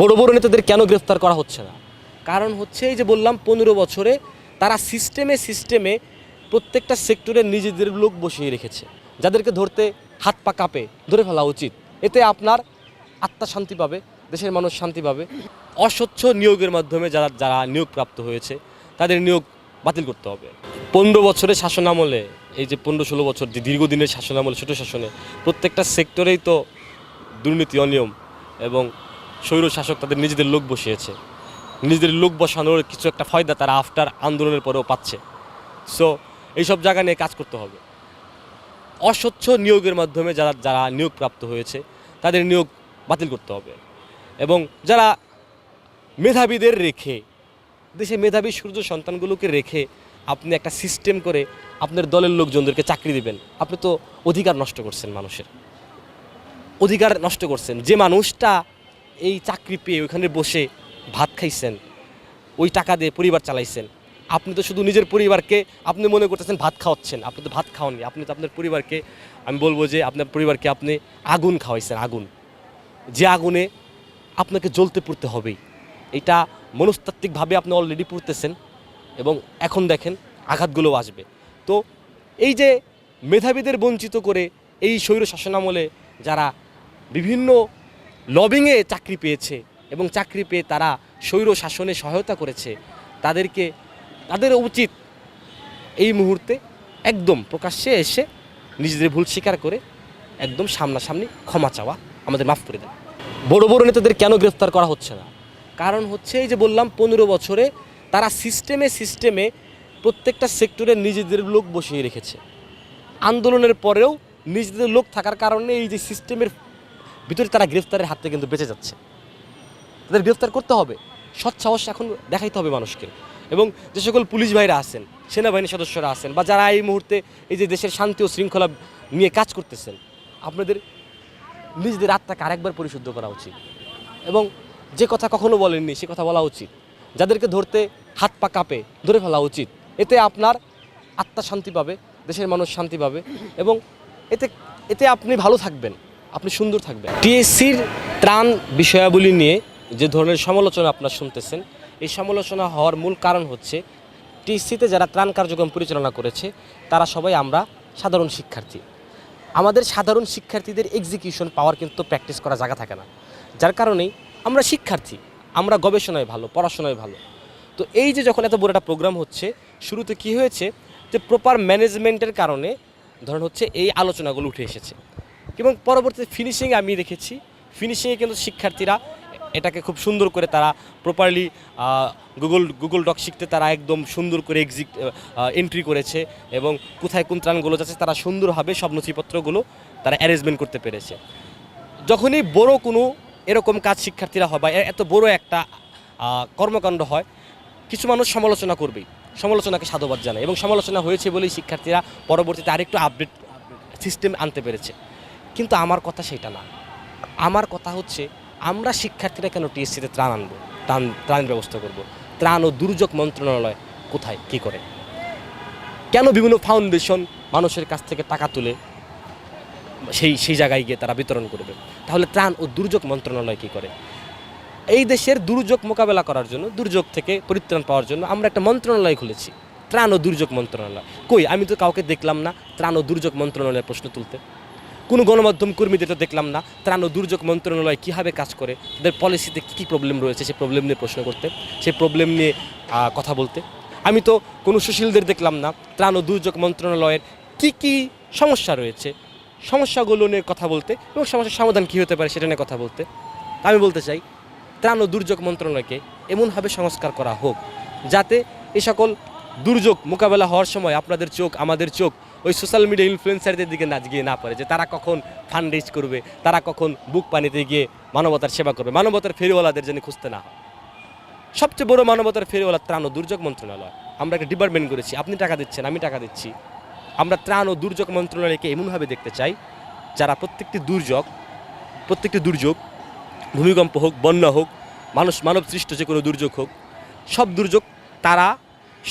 বড় বড় নেতাদের কেন গ্রেফতার করা হচ্ছে না? কারণ হচ্ছে এই যে বললাম, পনেরো বছরে তারা সিস্টেমে সিস্টেমে প্রত্যেকটা সেক্টরে নিজেদের লোক বসিয়ে রেখেছে, যাদেরকে ধরতে হাত পা কাঁপে, ধরে ফেলা উচিত। এতে আপনার আত্মা শান্তি পাবে, দেশের মানুষ শান্তি পাবে। অস্বচ্ছ নিয়োগের মাধ্যমে যারা যারা নিয়োগপ্রাপ্ত হয়েছে, তাদের নিয়োগ বাতিল করতে হবে। পনেরো বছরের শাসনামলে, এই যে পনেরো ষোলো বছর যে দীর্ঘদিনের শাসনামলে, ছোটো শাসনে প্রত্যেকটা সেক্টরেই তো দুর্নীতি অনিয়ম এবং স্বৈর শাসক তাদের নিজেদের লোক বসিয়েছে। নিজেদের লোক বসানোর কিছু একটা ফয়দা তারা আফটার আন্দোলনের পরেও পাচ্ছে। সো এইসব জায়গা নিয়ে কাজ করতে হবে। অস্বচ্ছ নিয়োগের মাধ্যমে যারা যারা নিয়োগপ্রাপ্ত হয়েছে, তাদের নিয়োগ বাতিল করতে হবে। এবং যারা মেধাবীদের রেখে, দেশে মেধাবী সূর্য সন্তানগুলোকে রেখে আপনি একটা সিস্টেম করে আপনার দলের লোকজনদেরকে চাকরি দিবেন, আপনি তো অধিকার নষ্ট করছেন মানুষের। অধিকার নষ্ট করছেন। যে মানুষটা এই চাকরি পেয়ে ওইখানে বসে ভাত খাইছেন, ওই টাকা দিয়ে পরিবার চালাইছেন। আপনি তো শুধু নিজের পরিবারকে, আপনি মনে করতেছেন ভাত খাওয়াচ্ছেন, আপনি তো ভাত খাওয়াননি, আপনি তো আপনার পরিবারকে, আমি বলব যে আপনার পরিবারকে আপনি আগুন খাওয়াইছেন, আগুন। যে আগুনে আপনাকে জ্বলতে পড়তে হবেই। এটা মনস্তাত্ত্বিকভাবে আপনি অলরেডি পড়তেছেন এবং এখন দেখেন আঘাতগুলো আসবে। তো এই যে মেধাবীদের বঞ্চিত করে এই স্বৈর শাসনামলে যারা বিভিন্ন লবিংয়ে চাকরি পেয়েছে এবং চাকরি পেয়ে তারা স্বৈর শাসনে সহায়তা করেছে। তাদেরকে, তাদের উচিত এই মুহূর্তে একদম প্রকাশ্যে এসে নিজেদের ভুল স্বীকার করে একদম সামনাসামনি ক্ষমা চাওয়া আমাদের মাফ করে দেন। বড় বড় নেতাদের কেন গ্রেফতার করা হচ্ছে না? কারণ হচ্ছে এই যে বললাম, পনেরো বছরে তারা সিস্টেমে সিস্টেমে প্রত্যেকটা সেক্টরে নিজেদের লোক বসিয়ে রেখেছে। আন্দোলনের পরেও নিজেদের লোক থাকার কারণে এই যে সিস্টেমের ভিতরে তারা গ্রেফতারের হাত থেকে কিন্তু বেঁচে যাচ্ছে। তাদের গ্রেফতার করতে হবে। সৎ সাহস এখন দেখাইতে হবে মানুষকে। এবং যে সকল পুলিশ ভাইরা আছেন, সেনাবাহিনীর সদস্যরা আছেন, বা যারা এই মুহূর্তে এই যে দেশের শান্তি ও শৃঙ্খলা নিয়ে কাজ করতেছেন, আপনাদের নিজেদের আত্মাকে আরেকবার পরিশুদ্ধ করা উচিত। এবং যে কথা কখনো বলেননি, সে কথা বলা উচিত। যাদেরকে ধরতে হাত পা কাঁপে, ধরে ফেলা উচিত। এতে আপনার আত্মা শান্তি পাবে, দেশের মানুষ শান্তি পাবে, এবং এতে এতে আপনি ভালো থাকবেন। আপনি সুন্দর থাকবেন। টিএসসির ত্রাণ বিষয়াবলী নিয়ে যে ধরনের সমালোচনা আপনার শুনতেছেন, এই সমালোচনা হওয়ার মূল কারণ হচ্ছে টিএসসিতে যারা ত্রাণ কার্যক্রম পরিচালনা করেছে, তারা সবাই আমরা সাধারণ শিক্ষার্থী। আমাদের সাধারণ শিক্ষার্থীদের এক্সিকিউশন পাওয়ার কিন্তু প্র্যাকটিস করা জায়গা থাকে না। যার কারণেই আমরা শিক্ষার্থী, আমরা গবেষণায় ভালো, পড়াশোনায় ভালো। তো এই যে যখন এত বড় একটা প্রোগ্রাম হচ্ছে, শুরুতে কি হয়েছে? যে প্রপার ম্যানেজমেন্টের কারণে ধরুন হচ্ছে এই আলোচনাগুলো উঠে এসেছে। এবং পরবর্তীতে ফিনিশিং আমি দেখেছি। ফিনিশিংয়ে কিন্তু শিক্ষার্থীরা এটাকে খুব সুন্দর করে তারা প্রপারলি গুগল গুগল ডক শিখতে তারা একদম সুন্দর করে এক্সিট এন্ট্রি করেছে এবং কোথায় কোন ত্রাণগুলো যাচ্ছে তারা সুন্দরভাবে সব নথিপত্রগুলো তারা অ্যারেঞ্জমেন্ট করতে পেরেছে। যখনই বড় কোনো এরকম কাজ শিক্ষার্থীরা হয় বা এত বড় একটা কর্মকাণ্ড হয়, কিছু মানুষ সমালোচনা করবেই। সমালোচনাকে সাধুবাদ জানায় এবং সমালোচনা হয়েছে বলেই শিক্ষার্থীরা পরবর্তীতে আরেকটু আপডেট সিস্টেম আনতে পেরেছে। কিন্তু আমার কথা সেটা না। আমার কথা হচ্ছে, আমরা শিক্ষার্থীরা কেন টিএসসিতে ত্রাণ আনব, ত্রাণ ত্রাণ ব্যবস্থা করব? ত্রাণ ও দুর্যোগ মন্ত্রণালয় কোথায়, কি করে? কেন বিভিন্ন ফাউন্ডেশন মানুষের কাছ থেকে টাকা তুলে সেই সেই জায়গায় গিয়ে তারা বিতরণ করবে? তাহলে ত্রাণ ও দুর্যোগ মন্ত্রণালয় কী করে? এই দেশের দুর্যোগ মোকাবেলা করার জন্য, দুর্যোগ থেকে পরিত্রাণ পাওয়ার জন্য আমরা একটা মন্ত্রণালয় খুলেছি। ত্রাণ ও দুর্যোগ মন্ত্রণালয়। কই? আমি তো কাউকে দেখলাম না ত্রাণ ও দুর্যোগ মন্ত্রণালয়ের প্রশ্ন তুলতে। কোনো গণমাধ্যম কর্মীদের তো দেখলাম না। ত্রাণ ও দুর্যোগ মন্ত্রণালয় কীভাবে কাজ করে? তাদের পলিসিতে কী কী প্রবলেম রয়েছে? সেই প্রবলেম নিয়ে প্রশ্ন করতে সেই প্রবলেম নিয়ে কথা বলতে। আমি তো কোনো সুশীলদের দেখলাম না। ত্রাণ ও দুর্যোগ মন্ত্রণালয়ের কী কী সমস্যা রয়েছে? সমস্যাগুলো নিয়ে কথা বলতে এবং সমস্যার সমাধান কী হতে পারে সেটা নিয়ে কথা বলতে। আমি বলতে চাই, ত্রাণ ও দুর্যোগ মন্ত্রণালয়কে এমনভাবে সংস্কার করা হোক যাতে এ সকল দুর্যোগ মোকাবেলা হওয়ার সময় আপনাদের চোখ, আমাদের চোখ ওই সোশ্যাল মিডিয়া ইনফ্লুয়েন্সারদের দিকে না গিয়ে না পারে যে তারা কখন ফান্ড রেজ করবে, তারা কখন বুক পানিতে গিয়ে মানবতার সেবা করবে। মানবতার ফেরিওয়ালাদের যেন খুঁজতে না হয়। সবচেয়ে বড় মানবতার ফেরিওয়ালা ত্রাণ ও দুর্যোগ মন্ত্রণালয়। আমরা একটা ডিপার্টমেন্ট করেছি, আপনি টাকা দিচ্ছেন, আমি টাকা দিচ্ছি। আমরা ত্রাণ ও দুর্যোগ মন্ত্রণালয়কে এমনভাবে দেখতে চাই, যারা প্রত্যেকটি দুর্যোগ প্রত্যেকটি দুর্যোগ, ভূমিকম্প হোক, বন্যা হোক, মানুষ মানব সৃষ্ট যে কোনো দুর্যোগ হোক, সব দুর্যোগ তারা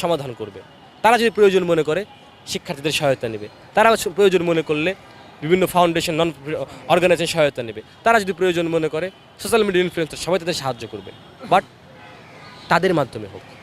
সমাধান করবে। তারা যদি প্রয়োজন মনে করে শিক্ষার্থীদের সহায়তা নেবে। তারা প্রয়োজন মনে করলে বিভিন্ন ফাউন্ডেশন নন অর্গানাইজেশন সহায়তা নেবে। তারা যদি প্রয়োজন মনে করে সোশ্যাল মিডিয়া ইনফ্লুয়েন্সার সবাই তাদের সাহায্য করবে। বাট তাদের মাধ্যমে হোক।